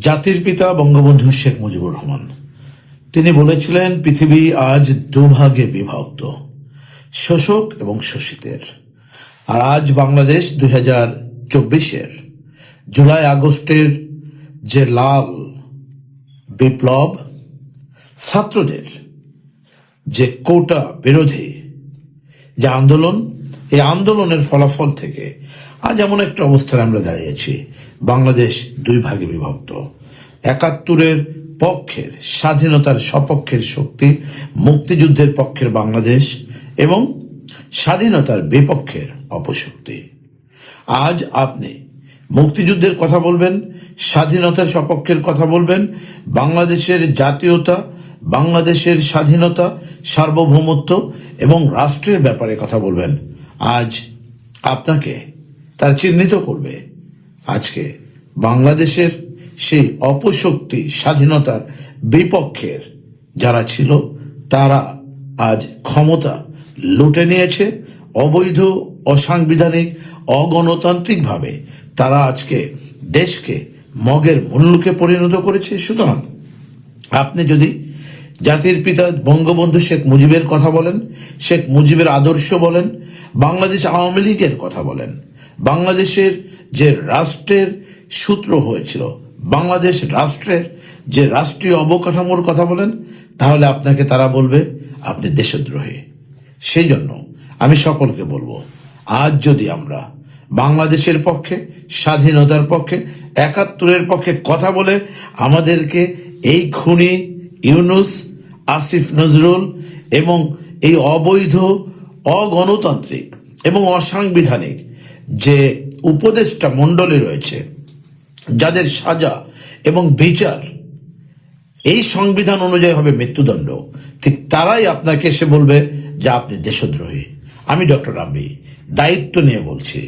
জাতির পিতা বঙ্গবন্ধু শেখ মুজিবুর রহমান। তিনি বলেছিলেন, পৃথিবী আজ দুভাগে বিভক্ত, শোষক এবং শোষিতের। আর আজ বাংলাদেশ দুই হাজার চব্বিশের। জুলাই আগস্টের যে লাল বিপ্লব, ছাত্রদের যে কোটা বিরোধী যে আন্দোলন, এই আন্দোলনের ফলাফল থেকে আজ এমন একটা অবস্থায় আমরা দাঁড়িয়েছি। বাংলাদেশ দুই ভাগে বিভক্ত। একাত্তরের পক্ষের স্বাধীনতার সপক্ষের শক্তি, মুক্তিযুদ্ধের পক্ষের বাংলাদেশ এবং স্বাধীনতার বিপক্ষের অপশক্তি। আজ আপনি মুক্তিযুদ্ধের কথা বলবেন, স্বাধীনতার সপক্ষের কথা বলবেন, বাংলাদেশের জাতীয়তা, বাংলাদেশের স্বাধীনতা, সার্বভৌমত্ব এবং রাষ্ট্রের ব্যাপারে কথা বলবেন। আজ আপনাকে তার চিহ্নিত করবে। আজকে বাংলাদেশের সেই অপশক্তি স্বাধীনতার বিপক্ষের যারা ছিল, তারা আজ ক্ষমতা লুটে নিয়েছে। অবৈধ, অসাংবিধানিক, অগণতান্ত্রিকভাবে তারা আজকে দেশকে মগের মূল্যকে পরিণত করেছে। সুতরাং আপনি যদি জাতির পিতা বঙ্গবন্ধু শেখ মুজিবের কথা বলেন, শেখ মুজিবের আদর্শ বলেন, বাংলাদেশ আওয়ামী লীগের কথা বলেন, বাংলাদেশের যে রাষ্ট্রের সূত্র হয়েছিল, বাংলাদেশ রাষ্ট্রের যে রাষ্ট্রীয় অবকাঠামোর কথা বলেন, তাহলে আপনাকে তারা বলবে, আপনি দেশদ্রোহী। সেই জন্য আমি সকলকে বলব, আজ যদি আমরা বাংলাদেশের পক্ষে, স্বাধীনতার পক্ষে, একাত্তরের পক্ষে কথা বলে আমাদেরকে এই খুনি ইউনুস, আসিফ নজরুল এবং এই অবৈধ, অগণতান্ত্রিক এবং অসাংবিধানিক যে উপদেষ্টা মণ্ডলী রয়েছে, যাদের সাজা এবং বিচার এই সংবিধান অনুযায়ী হবে মৃত্যুদণ্ড। ঠিক তারাই আপনাকে এসে বলবে যে আপনি দেশদ্রোহী। আমি ডক্টর রাব্বি দায়িত্ব নিয়ে বলছি,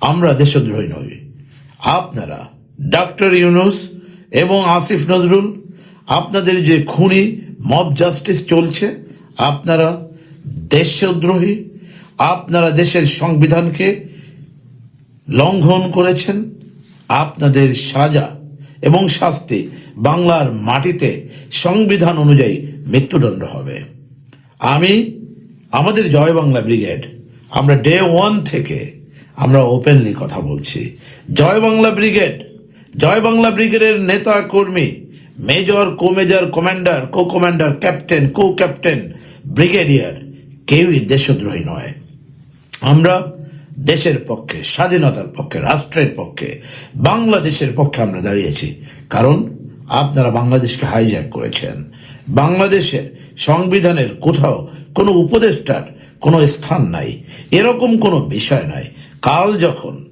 আমরা দেশদ্রোহী নই। আপনারা ডক্টর ইউনুস এবং আসিফ নজরুল, আপনাদের যে খুনি মব জাস্টিস চলছে, আপনারা দেশদ্রোহী, আপনারা দেশের সংবিধানকে লঙ্ঘন করেছেন আপনাদের সাজা এবং শাস্তি বাংলার মাটিতে সংবিধান অনুযায়ী মৃত্যুদণ্ড হবে। আমি, আমাদের জয় বাংলা ব্রিগেড, আমরা ডে ওয়ান থেকে আমরা ওপেনলি কথা বলছি। জয় বাংলা ব্রিগেড, জয় বাংলা ব্রিগেডের নেতা কর্মী, major co major commander co commander captain co captain brigadier, কেউই দেশদ্রোহী নয়। আমরা দেশের পক্ষে, স্বাধীনতার পক্ষে, রাষ্ট্রের পক্ষে, বাংলাদেশের পক্ষে আমরা দাঁড়িয়েছি। কারণ আপনারা বাংলাদেশকে হাইজ্যাক করেছেন। বাংলাদেশের সংবিধানের কোথাও কোনো উপদেষ্টার কোনো স্থান নাই। এরকম কোনো বিষয় নাই। কাল যখন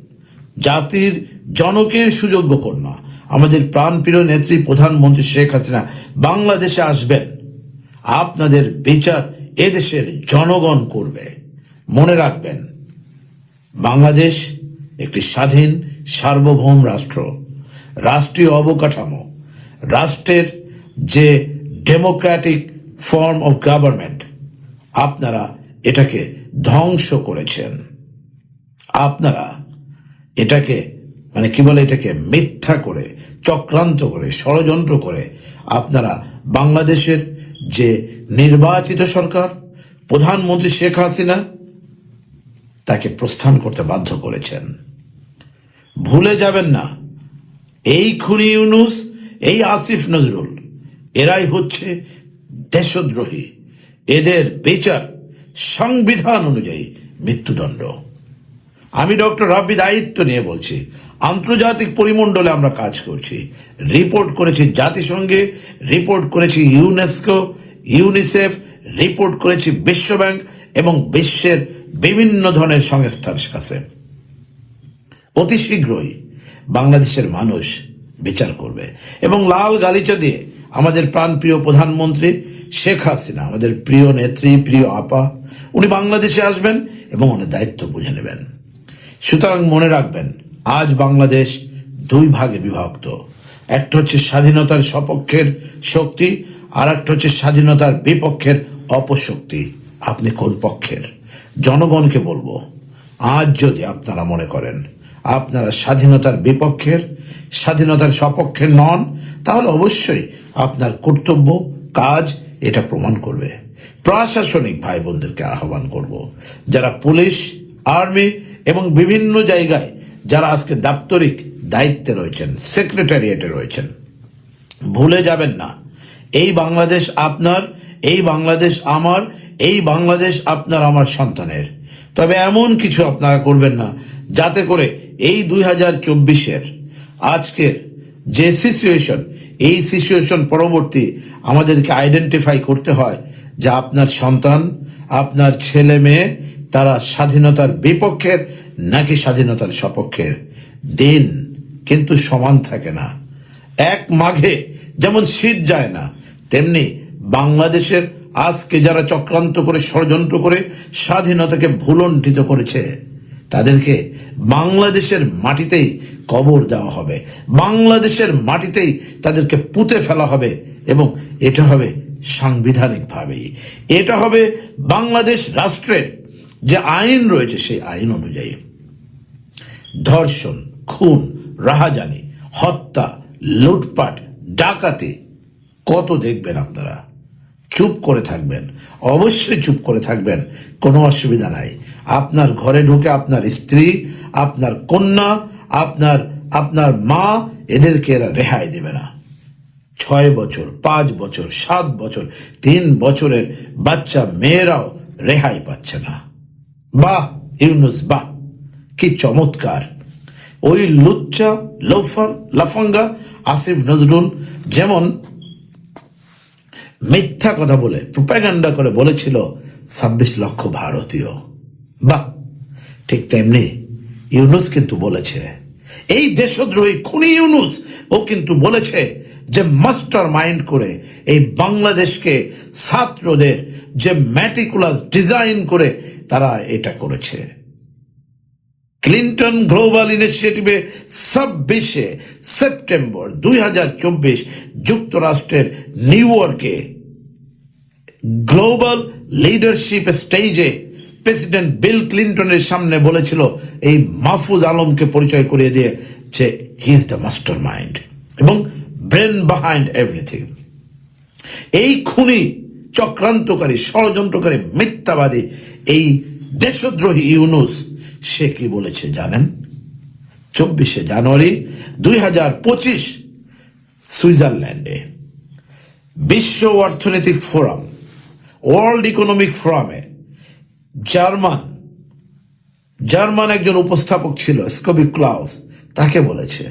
জাতির জনকের সুযোগ্য কন্যা আমাদের প্রাণপ্রিয় নেত্রী প্রধানমন্ত্রী শেখ হাসিনা বাংলাদেশে আসবেন, আপনাদের বিচার এদেশের জনগণ করবে। মনে রাখবেন বাংলাদেশ একটি স্বাধীন সার্বভৌম রাষ্ট্র, রাষ্ট্রীয় অবকাঠামো, রাষ্ট্রের যে ডেমোক্র্যাটিক ফর্ম অফ গভর্নমেন্ট, আপনারা এটাকে ধ্বংস করেছেন। আপনারা এটাকে মানে কি বলে এটাকে, মিথ্যা করে, চক্রান্ত করে, ষড়যন্ত্র করে আপনারা বাংলাদেশের যে নির্বাচিত সরকার, প্রধানমন্ত্রী শেখ হাসিনা তাকে প্রস্থান করতে বাধ্য করেছেন। ভুলে যাবেন না। এই খুনি ইউনুস, এই আসিফ নজরুল, এরাই হচ্ছে দেশদ্রোহী। এদের বিচার সংবিধান অনুযায়ী মৃত্যুদণ্ড। আমি ডক্টর রাব্বি দায়িত্ব নিয়ে বলছি, আন্তর্জাতিক পরিমণ্ডলে আমরা কাজ করছি। রিপোর্ট করেছি জাতিসংঘে, রিপোর্ট করেছি ইউনেস্কো, ইউনিসেফ, রিপোর্ট করেছি বিশ্বব্যাংক এবং বিশ্বের বিভিন্ন ধরনের সংস্থার কাছে। অতি শীঘ্রই বাংলাদেশের মানুষ বিচার করবে। এবং লাল গালিচা দিয়ে আমাদের প্রাণপ্রিয় প্রধানমন্ত্রী শেখ হাসিনা, আমাদের প্রিয় নেত্রী, প্রিয় আপা, উনি বাংলাদেশে আসবেন এবং উনি দায়িত্ব বুঝে নেবেন। সুতরাং মনে রাখবেন, আজ বাংলাদেশ দুই ভাগে বিভক্ত। একটা হচ্ছে স্বাধীনতার সপক্ষের শক্তি আর একটা হচ্ছে স্বাধীনতার বিপক্ষের অপশক্তি। আপনি কোন পক্ষের? জনগণকে বলব, আজ যদি আপনারা মনে করেন আপনারা স্বাধীনতার বিপক্ষের, স্বাধীনতার সপক্ষে নন, তাহলে অবশ্যই আপনার কর্তব্য, কাজ এটা প্রমাণ করবে। প্রশাসনিক ভাই বোনদেরকে আহ্বান করব, যারা পুলিশ, আর্মি এবং বিভিন্ন জায়গায় যারা আজকে দাপ্তরিক দায়িত্বে রয়েছেন, সেক্রেটারিয়েটে রয়েছেন। ভুলে যাবেন না, এই বাংলাদেশ আপনার, এই বাংলাদেশ আমার এই বাংলাদেশ আপনার আমার সন্তানের। তবে এমন কিছু আপনারা করবেন না, যাতে করে এই দুই হাজার চব্বিশের আজকের যে সিচুয়েশন এই সিচুয়েশন পরবর্তী আমাদেরকে আইডেন্টিফাই করতে হয় যে আপনার সন্তান, আপনার ছেলে মেয়ে, তারা স্বাধীনতার বিপক্ষের নাকি স্বাধীনতার সপক্ষের। দিন কিন্তু সমান থাকে না। এক মাঘে যেমন শীত যায় না, তেমনি বাংলাদেশের আজকে যারা চক্রান্ত করে, ষড়যন্ত্র করে, স্বাধীনতাকে ভুলণ্ঠিত করেছে, তাদেরকে বাংলাদেশের মাটিতেই কবর দেওয়া হবে। বাংলাদেশের মাটিতেই তাদেরকে পুঁতে ফেলা হবে এবং এটা হবে সাংবিধানিকভাবেই। এটা হবে বাংলাদেশ রাষ্ট্রের যে আইন রয়েছে, সেই আইন অনুযায়ী। ধর্ষণ, খুন, রাহাজানি, হত্যা, লুটপাট, ডাকাতি, কত দেখবেন আপনারা? চুপ করে থাকবেন। অবশ্যই চুপ করে থাকবেন, কোনো অসুবিধা নাই। আপনার ঘরে ঢুকে আপনার স্ত্রী, আপনার কন্যা, আপনার আপনার মা এদেরকে এরা রেহাই দেবে না। ছয় বছর, পাঁচ বছর, সাত বছর, তিন বছরের বাচ্চা মেয়েরাও রেহাই পাচ্ছে না। বাহ, ইউনুস, বাহ, কি চমৎকার। ওই লুচ্চা, লৌফার, লাফাঙ্গা, আসিফ নজরুল যেমন মিথ্যা কথা বলে প্রোপাগান্ডা করে বলেছিল, ছাব্বিশ লক্ষ ভারতীয়। বাহ, ঠিক তেমনি ইউনুস কিন্তু বলেছে। এই দেশদ্রোহী খুনি ইউনুস, ও কিন্তু বলেছে যে মাস্টার মাইন্ড করে এই বাংলাদেশকে ছাত্রদের যে ম্যাটিকুলাস ডিজাইন করে তারা এটা করেছে। ক্লিন্টন গ্লোবাল ইনিশিয়েটিভে ছাব্বিশে সেপ্টেম্বর দুই হাজার চব্বিশ যুক্তরাষ্ট্রের নিউ ইয়র্কে গ্লোবাল লিডারশিপ স্টেজে প্রেসিডেন্ট বিল ক্লিন্টনের সামনে বলেছিল, এই মাহফুজ আলমকে পরিচয় করিয়ে দিয়ে যে he is the master mind এবং ব্রেন বাহাইন্ড এভরিথিং এই খুনি চক্রান্তকারী, ষড়যন্ত্রকারী, মিথ্যাবাদী এই দেশদ্রোহী ইউনুস সে কি বলেছে জানেন? চব্বিশে জানুয়ারি দুই হাজার পঁচিশ সুইজারল্যান্ডে বিশ্ব অর্থনৈতিক ফোরাম, ওয়ার্ল্ড ইকোনমিক ফোরামে জার্মান জার্মান একজন উপস্থাপক ছিল, স্কবি ক্লাউস, তাকে বলেছে,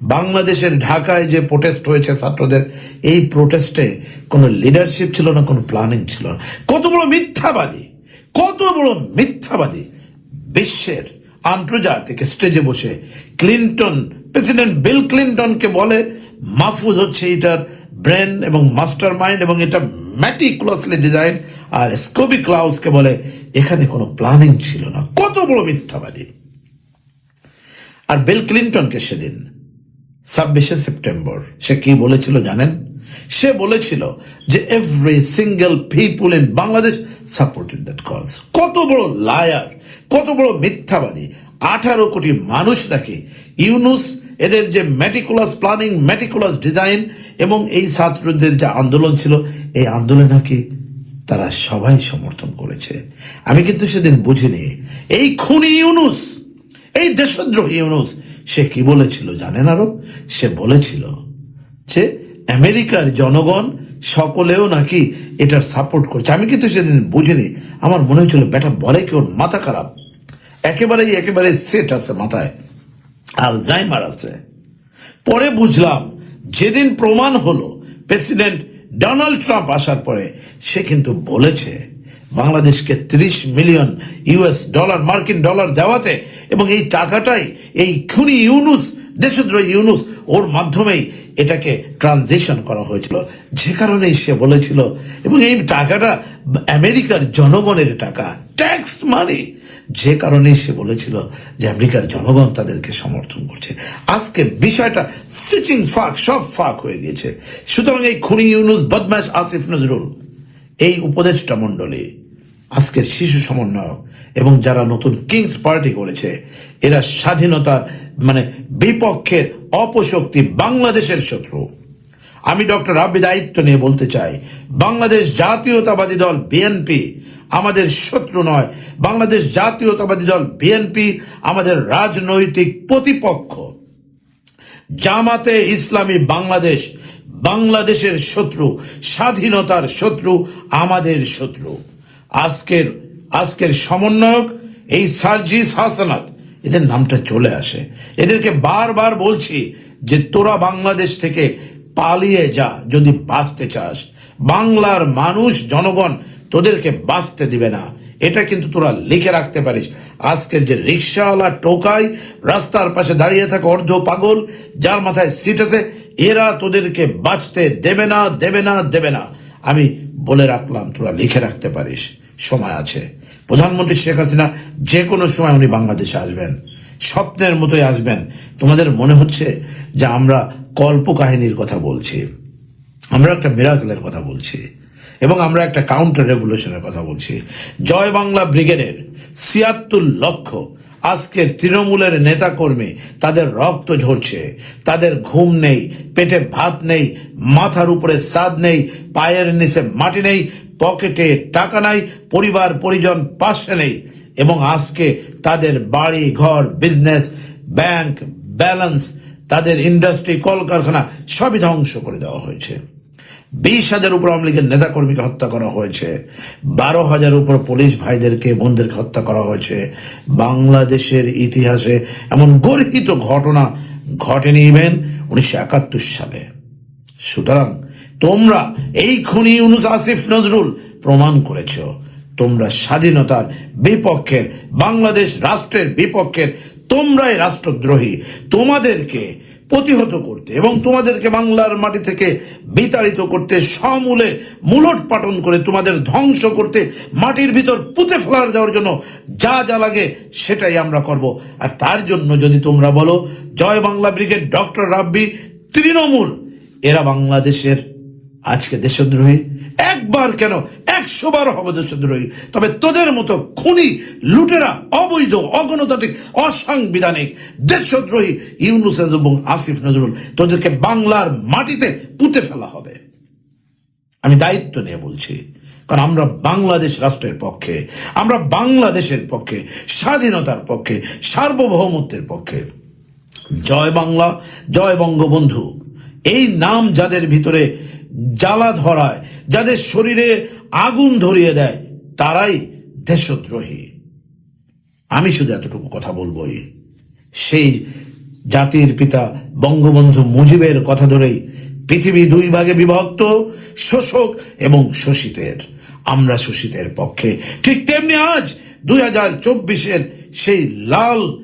বাংলাদেশের ঢাকায় যে প্রোটেস্ট হয়েছে ছাত্রদের, এই প্রোটেস্টে কোনো লিডারশিপ ছিল না, কোনো প্ল্যানিং ছিল না। কত বড় মিথ্যাবাদী, কত বড় মিথ্যাবাদী। বিশ্বের আন্তর্জাতিক স্টেজে বসে ক্লিন্টন, প্রেসিডেন্ট বিল ক্লিন্টনকে বলে, মাহফুজ হচ্ছে এটার ব্রেন এবং মাস্টার মাইন্ড এবং এটা ম্যাটিকুলাসলি ডিজাইন আর স্কোবি ক্লাউসকে বলে, এখানে কোনো প্ল্যানিং ছিল না। কত বড় মিথ্যাবাদী। আর বিল ক্লিন্টনকে সেদিন ছাব্বিশে সেপ্টেম্বর, সে কি বলেছিল জানেন? সে বলেছিল যে every single people in Bangladesh supported that cause কত বড় লায়ার কত বড় মিথ্যাবাদী? আঠারো কোটি মানুষ নাকি? ইউনুস, এদের যে ম্যাটিকুলাস প্ল্যানিং ম্যাটিকুলাস ডিজাইন এবং এই ছাত্রদের যে আন্দোলন ছিল, এই আন্দোলন নাকি তারা সবাই সমর্থন করেছে। আমি কিন্তু সেদিন বুঝিনি, এই খুনি ইউনুস, এই দেশদ্রোহী ইউনুস, সে কি বলেছিল জানেন আরও? সে বলেছিল যে আমেরিকার জনগণ সকলেও নাকি এটার সাপোর্ট করছে। আমি কিন্তু সেদিন বুঝিনি, আমার মনে হয়েছিল, বেটা, বলে কি ওর মাথা খারাপ? একেবারেই একেবারে সেট আছে মাথায়। আলজাইমার আছে। পরে বুঝলাম, যেদিন প্রমাণ হলো প্রেসিডেন্ট ডোনাল্ড ট্রাম্প আসার পরে, সে কিন্তু বলেছে, বাংলাদেশকে ত্রিশ মিলিয়ন ইউএস ডলার, মার্কিন ডলার দেওয়াতে এবং এই টাকাটাই, এই খুনি ইউনুস, দেশদ্রোহী ইউনুস, ওর মাধ্যমেই এটাকে ট্রানজিশন করা হয়েছিল। যে কারণেই সে বলেছিল, এবং এই টাকাটা আমেরিকার জনগণের টাকা ট্যাক্স মানি যে কারণেই সে বলেছিল যে আমেরিকার জনগণ তাদেরকে সমর্থন করছে। আজকে বিষয়টা সিচিং ফাঁক, সব ফাঁক হয়ে গেছে সুতরাং এই খুনি ইউনুস বদমাস আসিফ নজরুল, এই উপদেষ্টা মণ্ডলী, আজকের শিশু সমন্বয়ক এবং যারা নতুন কিংস পার্টি করেছে, এরা স্বাধীনতার মানে বিপক্ষের অপশক্তি বাংলাদেশের শত্রু। আমি ডক্টর রাব্বি দায়িত্ব নিয়ে বলতে চাই, বাংলাদেশ জাতীয়তাবাদী দল বিএনপি আমাদের শত্রু নয়, বাংলাদেশ জাতীয়তাবাদী দল বিএনপি আমাদের রাজনৈতিক প্রতিপক্ষ। জামাতে ইসলামী বাংলাদেশ, বাংলাদেশের শত্রু, স্বাধীনতার শত্রু, আমাদের শত্রু। আজকের আজকের সমন্বয়ক এই সার্জিস হাসানাত, এদের নামটা চলে আসে। এদেরকে বারবার বলছি যে তোরা বাংলাদেশ থেকে পালিয়ে যা যদি বাঁচতে চাস। বাংলার মানুষ, জনগণ তোদেরকে বাঁচতে দিবে না। এটা কিন্তু তোরা লিখে রাখতে পারিস। আজকের যে রিক্সাওয়ালা টোকাই রাস্তার পাশে দাঁড়িয়ে থাকে অর্ধ পাগল, যার মাথায় সিট আছে, এরা তোদেরকে বাঁচতে দেবে না দেবে না দেবে না। আমি বলে রাখলাম, তোরা লিখে রাখতে পারিস। সময় আছে। প্রধানমন্ত্রী শেখ হাসিনা যে কোনো সময় উনি বাংলাদেশে আসবেন। স্বপ্নের মতোই আসবেন। তোমাদের মনে হচ্ছে যে আমরা কল্প কাহিনীর কথা বলছি। আমরা একটা মিরাকলের কথা বলছি। এবং আমরা একটা কাউন্টার রেভলিউশনের কথা বলছি। জয় বাংলা ব্রিগেডের ছিয়াত্তর লক্ষ আজকের তৃণমূলের নেতাকর্মী তাদের রক্ত ঝরছে। তাদের ঘুম নেই, পেটে ভাত নেই, মাথার উপরে সাদ নেই, পায়ের নিচে মাটি নেই, পকেটে টাকা নাই, পরিবার, পরিজন পাশে নেই। এবং আজকে তাদের বাড়ি ঘর বিজনেস ব্যাংক ব্যালেন্স তাদের ইন্ডাস্ট্রি, কলকারখানা সবই ধ্বংস করে দেওয়া হয়েছে। বিশ হাজার উপর আওয়ামী লীগের নেতাকর্মীকে হত্যা করা হয়েছে। বারো হাজার উপর পুলিশ ভাইদেরকে, বোনদেরকে হত্যা করা হয়েছে। বাংলাদেশের ইতিহাসে এমন গর্হিত ঘটনা ঘটেনি ইভেন উনিশশো একাত্তর সালে। সুতরাং তোমরা এই খুনি ইউনুস আসিফ নজরুল প্রমাণ করেছ। তোমরা স্বাধীনতার বিপক্ষের, বাংলাদেশ রাষ্ট্রের বিপক্ষের তোমরাই রাষ্ট্রদ্রোহী। তোমাদেরকে প্রতিহত করতে এবং তোমাদেরকে বাংলার মাটি থেকে বিতাড়িত করতে, সমূলে মুলট পাটন করে তোমাদের ধ্বংস করতে, মাটির ভিতর পুঁতে ফেলার দেওয়ার জন্য যা যা লাগে সেটাই আমরা করব। আর তার জন্য যদি তোমরা বলো, জয় বাংলা ব্রিগেড ডক্টর রাব্বি তৃণমূল, এরা বাংলাদেশের আজকে দেশদ্রোহী। একবার কেন একশো বার হবে দেশদ্রোহী তবে তোদের মতো খুনি, লুটেরা, অবৈধ, অগণতান্ত্রিক, অসাংবিধানিক, দেশদ্রোহী ইউনুস এবং আসিফ নজরুল তোদেরকে বাংলার মাটিতে পুঁতে ফেলা হবে। আমি দায়িত্ব নিয়ে বলছি, কারণ আমরা বাংলাদেশ রাষ্ট্রের পক্ষে, আমরা বাংলাদেশের পক্ষে, স্বাধীনতার পক্ষে, সার্বভৌমত্বের পক্ষে। জয় বাংলা, জয় বঙ্গবন্ধু, এই নাম যাদের ভিতরে জ্বালা ধরায়, যাদের শরীরে আগুন ধরিয়ে দেয়, তারাই দেশদ্রোহী। আমি শুধু এতটুকু কথা বলবোই। সেই জাতির পিতা বঙ্গবন্ধু মুজিবের কথা ধরেই পৃথিবী দুই ভাগে বিভক্ত, শোষক এবং শোষিতের। আমরা শোষিতের পক্ষে। ঠিক তেমনি আজ দুই হাজার চব্বিশের সেই লাল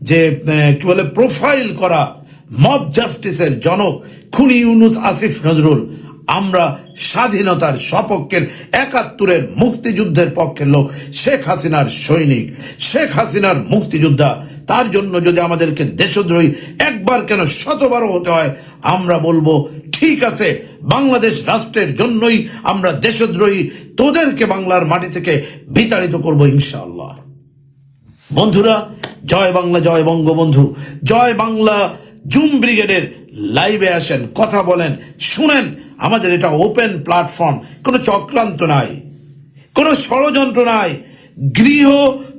যে কি বলে প্রোফাইল করা মব জাস্টিসের জনক খুনি ইউনুস আসিফ নজরুল আমরা স্বাধীনতার সপক্ষের একাত্তরের মুক্তিযুদ্ধের পক্ষের লোক শেখ হাসিনার সৈনিক। শেখ হাসিনার মুক্তিযোদ্ধা, তার জন্য যদি আমাদেরকে দেশদ্রোহী একবার কেন শতবারও হতে হয়, আমরা বলব, ঠিক আছে, বাংলাদেশ রাষ্ট্রের জন্যই আমরা দেশদ্রোহী, তোদেরকে বাংলার মাটি থেকে বিতাড়িত করব ইনশাআল্লাহ। বন্ধুরা, জয় বাংলা, জয় বঙ্গবন্ধু, জয় বাংলা, জুম ব্রিগেডের লাইভে আসেন, কথা বলেন, শুনেন আমাদের এটা ওপেন প্ল্যাটফর্ম কোনো চক্রান্ত নাই। কোনো ষড়যন্ত্র নাই। গৃহ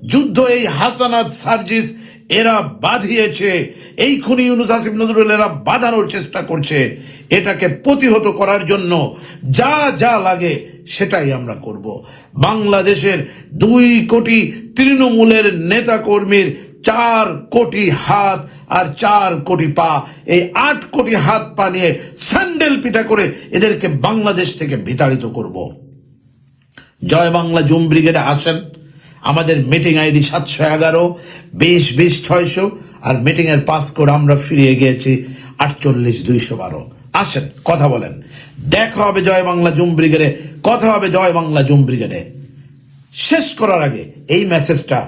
যুদ্ধ এই হাসানাত সার্জিস এরা বাঁধিয়েছে। এই খুনি ইউনুস আসিফ নজরুল এরা বাঁধানোর চেষ্টা করছে। এটাকে প্রতিহত করার জন্য যা যা লাগে সেটাই আমরা করব। বাংলাদেশের দুই কোটি তৃণমূলের নেতা কর্মীর চার কোটি হাত আর চার কোটি পা, এই আট কোটি হাত পা নিয়ে স্যান্ডেল পিঠা করে এদেরকে বাংলাদেশ থেকে বিতাড়িত করব। জয় বাংলা, জুম ব্রিগেডে আসেন। আমাদের মিটিং আইডি সাতশো এগারো, বিশ বিশ, ছয়শো, আর মিটিং এর পাস করে আমরা ফিরিয়ে গিয়েছি আটচল্লিশ, দুইশো বারো। আসেন, কথা বলেন। দেখা হবে জয় বাংলা, জুম ব্রিগেডে। কথা হবে জয় বাংলা, জুম ব্রিগেডে। শেষ করার আগে এই মেসেজটা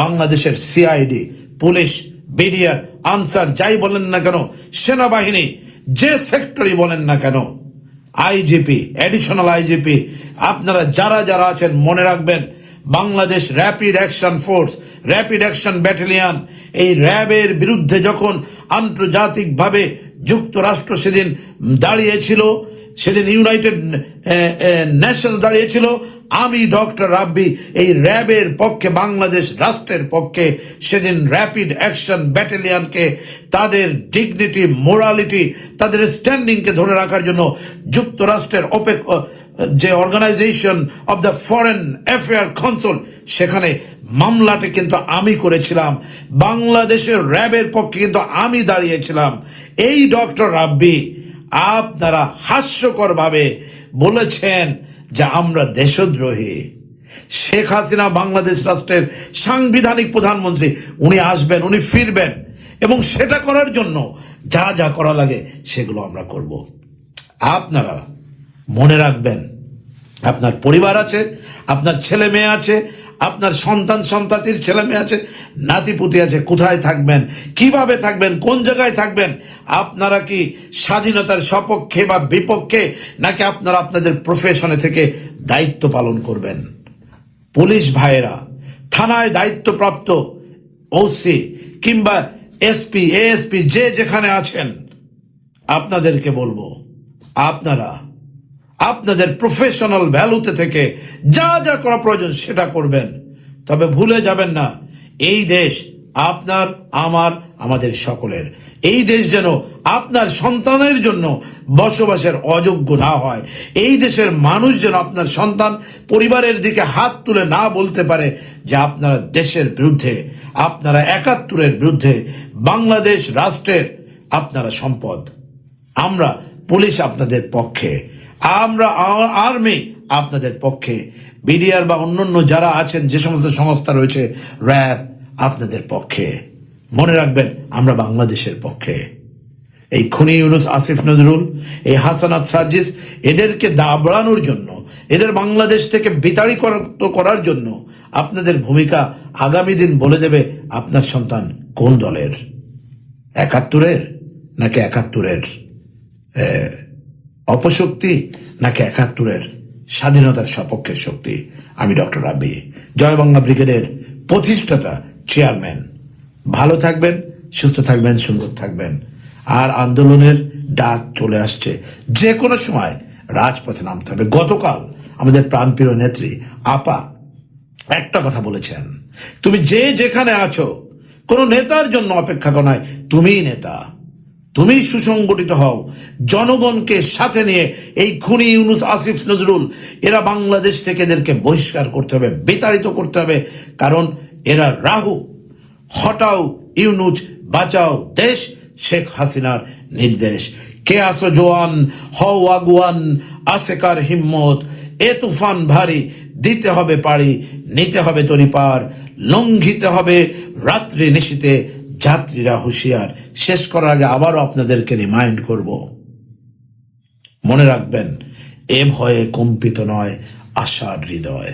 বাংলাদেশের সিআইডি পুলিশ বিডিআর আনসার যাই বলেন না কেন, সেনাবাহিনী যে সেক্টরই বলেন না কেন আইজিপি অ্যাডিশনাল আইজিপি আপনারা যারা যারা আছেন মনে রাখবেন, Bangladesh rapid action force rapid action battalion এই র্যাবের বিরুদ্ধে যখন আন্তর্জাতিকভাবে যুক্তরাষ্ট্র সেদিন দাঁড়িয়েছিল, সেদিন ইউনাইটেড ন্যাশন দাঁড়িয়েছিল আমি ডক্টর রাব্বি, এই র্যাবের পক্ষে, বাংলাদেশ রাষ্ট্রের পক্ষে সেদিন র্যাপিড অ্যাকশন ব্যাটালিয়নকে তাদের ডিগনিটি মোরালিটি তাদের স্ট্যান্ডিংকে ধরে রাখার জন্য যুক্তরাষ্ট্রের অপেক যে organization of the foreign affair consul সেখানে মামলাটি কিন্তু আমি করেছিলাম। বাংলাদেশের র্যাবের পক্ষে কিন্তু আমি দাঁড়িয়েছিলাম। এই ডক্টর রাব্বি, আপনারা হাস্যকরভাবে বলেছেন যে আমরা দেশদ্রোহী। শেখ হাসিনা বাংলাদেশ রাষ্ট্রের সাংবিধানিক প্রধানমন্ত্রী, উনি আসবেন, উনি ফিরবেন এবং সেটা করার জন্য যা যা করা লাগে সেগুলো আমরা করব। আপনারা মনে রাখবেন, আপনার পরিবার আছে, আপনার ছেলে মেয়ে আছে আপনার সন্তান, সন্তাতির ছেলে মেয়ে আছে, নাতিপুতি আছে, কোথায় থাকবেন? কীভাবে থাকবেন? কোন জায়গায় থাকবেন? আপনারা কি স্বাধীনতার সপক্ষে বা বিপক্ষে, নাকি আপনারা আপনাদের প্রফেশনে থেকে দায়িত্ব পালন করবেন? পুলিশ ভাইয়েরা, থানায় দায়িত্বপ্রাপ্ত ওসি কিংবা এসপি এএসপি যে যেখানে আছেন, আপনাদেরকে বলব, আপনারা আপনাদের প্রফেশনাল ভ্যালুতে থেকে যা যা করা প্রয়োজন সেটা করবেন। তবে ভুলে যাবেন না, এই দেশ আপনার, আমার, আমাদের সকলের। এই দেশ যেন আপনার সন্তানের জন্য বসবাসের অযোগ্য না হয়। এই দেশের মানুষ যেন আপনার সন্তান পরিবারের দিকে হাত তুলে না বলতে পারে যে আপনারা দেশের বিরুদ্ধে, আপনারা একাত্তরের বিরুদ্ধে, বাংলাদেশ রাষ্ট্রের আপনারা সম্পদ। আমরা পুলিশ আপনাদের পক্ষে। আমরা আর্মি আপনাদের পক্ষে বিডিআর বা অন্যান্য যারা আছেন, যে সমস্ত সংস্থা রয়েছে র্যাব আপনাদের পক্ষে। মনে রাখবেন, আমরা বাংলাদেশের পক্ষে। এই খুনি ইউনুস, আসিফ নজরুল, এই হাসানাত সার্জিস, এদেরকে দাবড়ানোর জন্য, এদের বাংলাদেশ থেকে বিতাড়িত করার জন্য আপনাদের ভূমিকা আগামী দিন বলে দেবে আপনার সন্তান কোন দলের? একাত্তরের নাকি একাত্তরের? অপশক্তি নাকি একাত্তরের স্বাধীনতার সপক্ষের শক্তি? আমি ডক্টর রাব্বি, জয় বাংলা ব্রিগেডের প্রতিষ্ঠাতা, চেয়ারম্যান। ভালো থাকবেন, সুস্থ থাকবেন, সুন্দর থাকবেন। আর আন্দোলনের ডাক চলে আসছে। যে কোনো সময় রাজপথে নামতে হবে। গতকাল আমাদের প্রাণপ্রিয় নেত্রী আপা একটা কথা বলেছেন। তুমি যে যেখানে আছো, কোনো নেতার জন্য অপেক্ষা করা নয় তুমিই নেতা। তুমি সুসংগঠিত হও। জনগণকে সাথে নিয়ে এই খুনি ইউনুস আসিফ নজরুল, এরা বাংলাদেশ থেকে এদেরকে বহিষ্কার করতে হবে, বিতাড়িত করতে হবে। কারণ এরা রাহু। হটাও ইউনুস, বাঁচাও দেশ, শেখ হাসিনার নির্দেশ। কে আসো জোয়ান? হও আগুয়ান আসেকার হিম্মত। এ তুফান ভারী, দিতে হবে পাড়ি, নিতে হবে তরি পার, লঙ্ঘিতে হবে রাত্রি নিশীতে যাত্রীরা হুঁশিয়ার। শেষ করার আগে আবারও আপনাদেরকে রিমাইন্ড করব। মনে রাখবেন, এ ভয়ে কম্পিত নয়, আশার হৃদয়।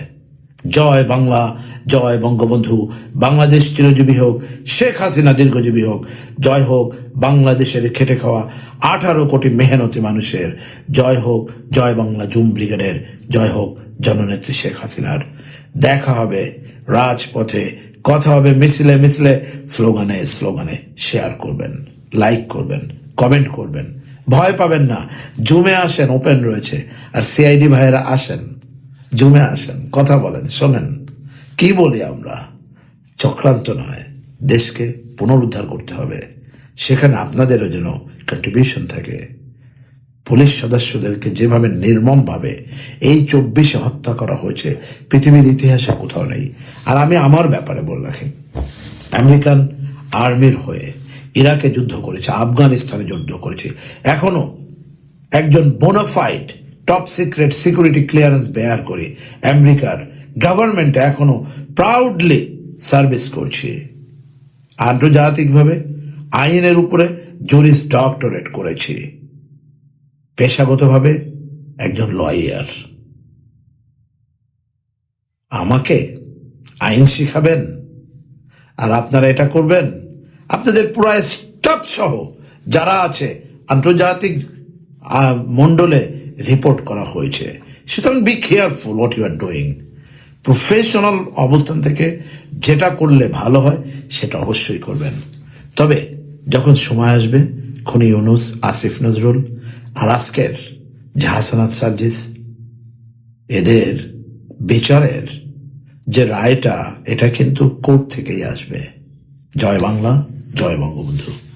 জয় বাংলা, জয় বঙ্গবন্ধু। বাংলাদেশ চিরজীবী হোক, শেখ হাসিনা দীর্ঘজীবী হোক। জয় হোক বাংলাদেশের খেটে খাওয়া আঠারো কোটি মেহনতি মানুষের। জয় হোক জয় বাংলা জুম ব্রিগেডের। জয় হোক জননেত্রী শেখ হাসিনার। দেখা হবে রাজপথে কথা হবে, মিছিলে মিছিলে, স্লোগানে স্লোগানে শেয়ার করবেন লাইক করবেন কমেন্ট করবেন। ভয় পাবেন না, জুমে আসেন ওপেন রয়েছে। আর সিআইডি ভাইয়েরা আসেন, জুমে আসেন, কথা বলেন, শোনেন। কি বলি আমরা? চক্রান্ত নয়, দেশকে পুনরুদ্ধার করতে হবে। সেখানে আপনাদেরও যেন কন্ট্রিবিউশন থাকে। পুলিশ সদস্যদেরকে যেভাবে নির্মমভাবে এই চব্বিশে হত্যা করা হয়েছে, পৃথিবীর ইতিহাসে কোথাও নেই। আর আমি আমার ব্যাপারে বলে রাখি, আমেরিকান আর্মির হয়ে ইরাকে যুদ্ধ করেছে, আফগানিস্তানে যুদ্ধ করেছে। এখনও একজন bonafide top secret security clearance bear করে আমেরিকার গভর্নমেন্ট এখনও প্রাউডলি সার্ভিস করছে। আন্তর্জাতিকভাবে আইনের উপরে জুরিস ডক্টরেট করেছে। পেশাগতভাবে একজন লয়ার আমাকে আইন শিখাবেন আর আপনারা এটা করবেন। আপনাদের পুরো স্টাফ সহ যারা আছে, আন্তর্জাতিক মন্ডলে রিপোর্ট করা হয়েছে। সুতরাং be careful what you are doing professional অবস্থান থেকে যেটা করলে ভালো হয়, সেটা অবশ্যই করবেন। তবে যখন সময় আসবে, খুনি ইউনুস, আসিফ নজরুল আর আজকের জাহাসানাত সার্জিস, এদের বিচারের যে রায়টা, এটা কিন্তু কোর্ট থেকেই আসবে। জয় বাংলা, জয় বঙ্গবন্ধু।